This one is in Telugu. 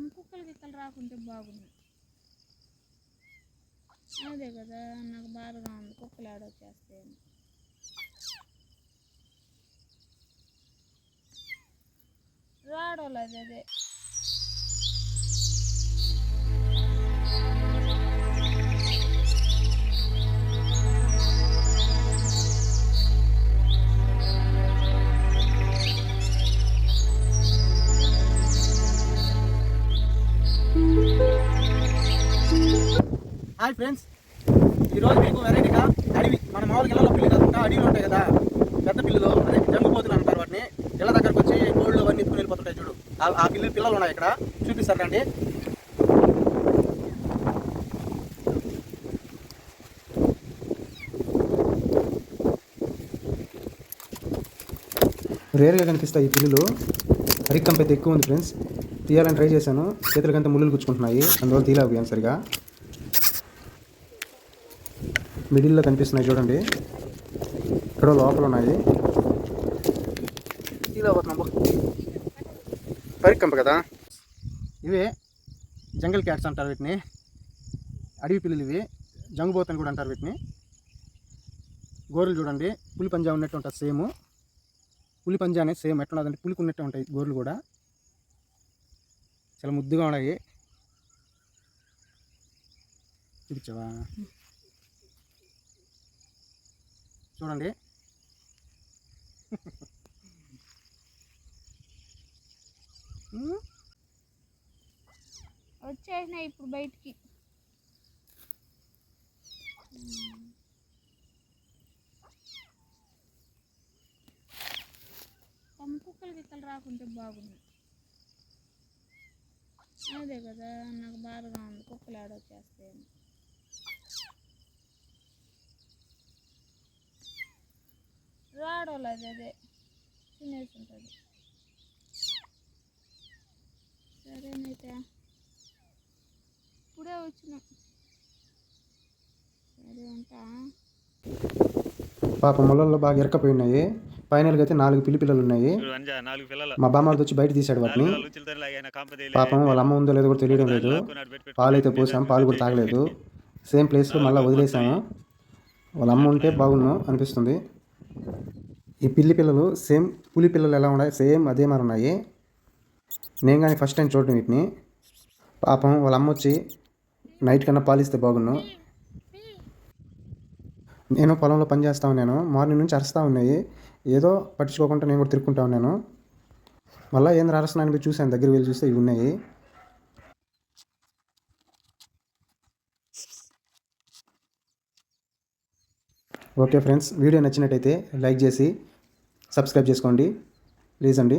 పాము కుక్కలు గిక్కలు రాకుంటే బాగుంది అదే కదా నాకు బాధగా ఉంది. కుక్కలు ఆడొచ్చేస్తే రావడం లేదు అదే. Hi friends. ఈరోజు మీకు వెరైటీగా అడవి మన మామూలుగా ఇళ్ళలో పిల్లి కాకుండా అడవిలో ఉంటాయి కదా. పెద్ద పిల్లలు అదే జంగుపోతులు అంటారు వాటిని. ఇళ్ళ దగ్గరకు వచ్చి కోళ్ళు అవన్నీ ఎత్తుకుని వెళ్ళిపోతుంటాయి చూడు. ఆ- పిల్లలు పిల్లలు ఉన్నాయి ఇక్కడ. చూపిస్తారు రండి. రేర్గా కనిపిస్తాయి ఈ పిల్లులు. అరిక్కం పెద్ద ఎక్కువ ఉంది ఫ్రెండ్స్. తీయాలని ట్రై చేశాను. చేతులకంతా ముళ్ళు గుచ్చుకుంటున్నాయి. అందువల్ల తీయలేకపోయాను సరిగా. మిడిల్లో కనిపిస్తున్నాయి చూడండి. ఇక్కడ లోపల ఉన్నాయి పరికంప కదా? ఇవే జంగల్ క్యాట్స్ అంటారు వీటిని. అడవి పిల్లలు ఇవి. జంగుబోతని కూడా అంటారు వీటిని. గోర్లు చూడండి. పులి పంజా ఉన్నట్టు ఉంటుంది సేమ్. పులి పంజా అనేది సేమ్. ఎట్లా అంటే పులికి ఉన్నట్టు ఉంటాయి గోర్లు కూడా. చాలా ముద్దుగా ఉన్నాయి. చూపించావా చూడండి. వచ్చేసినాయి ఇప్పుడు బయటికి. పాము కుక్కలు గిక్కలు రాకుంటే బాగుంది అదే కదా నాకు బాధగా ఉంది. కుక్కలు ఆడొచ్చేస్తే లేదు అదే. తినేసి ఉంటుంది సరేనైతే. ఇప్పుడే వచ్చినాం. సరే ఉంటా పాప ముళ్ళల్లో బాగా ఇరకపోయి ఉన్నాయి ఫైనల్గా అయితే నాలుగు పిల్లి పిల్లలు. ఉన్నాయి మా బామ్మతో వచ్చి బయట తీశాడు వాటిని. పాపం వాళ్ళ అమ్మ ఉందో లేదో కూడా తెలియడం లేదు. పాలు అయితే పోసాం పాలు కూడా తాగలేదు. సేమ్ ప్లేస్లో మళ్ళీ వదిలేసాము. వాళ్ళ అమ్మ ఉంటే బాగుండు అనిపిస్తుంది. ఈ పిల్లి పిల్లలు సేమ్ పులి పిల్లలు ఎలా ఉన్నాయి? సేమ్ అదే మరి ఉన్నాయి. నేను కానీ ఫస్ట్ టైం చూడటం వీటిని. పాపం వాళ్ళ అమ్మ వచ్చి నైట్ కన్నా పాలిస్తే బాగున్ను. నేను పొలంలో పని చేస్తా ఉన్నాను. మార్నింగ్ నుంచి అరుస్తూ ఉన్నాయి. ఏదో పట్టించుకోకుండా నేను కూడా తిరుక్కుంటా ఉన్నాను. మళ్ళీ ఏంద్ర అరుస్తున్నాను పోయి చూశాను. దగ్గర వెళ్ళి చూస్తే ఇవి ఉన్నాయి. ఓకే ఫ్రెండ్స్ వీడియో నచ్చినట్టయితే లైక్ చేసి సబ్స్క్రైబ్ చేసుకోండి. ప్లీజ్ అండి.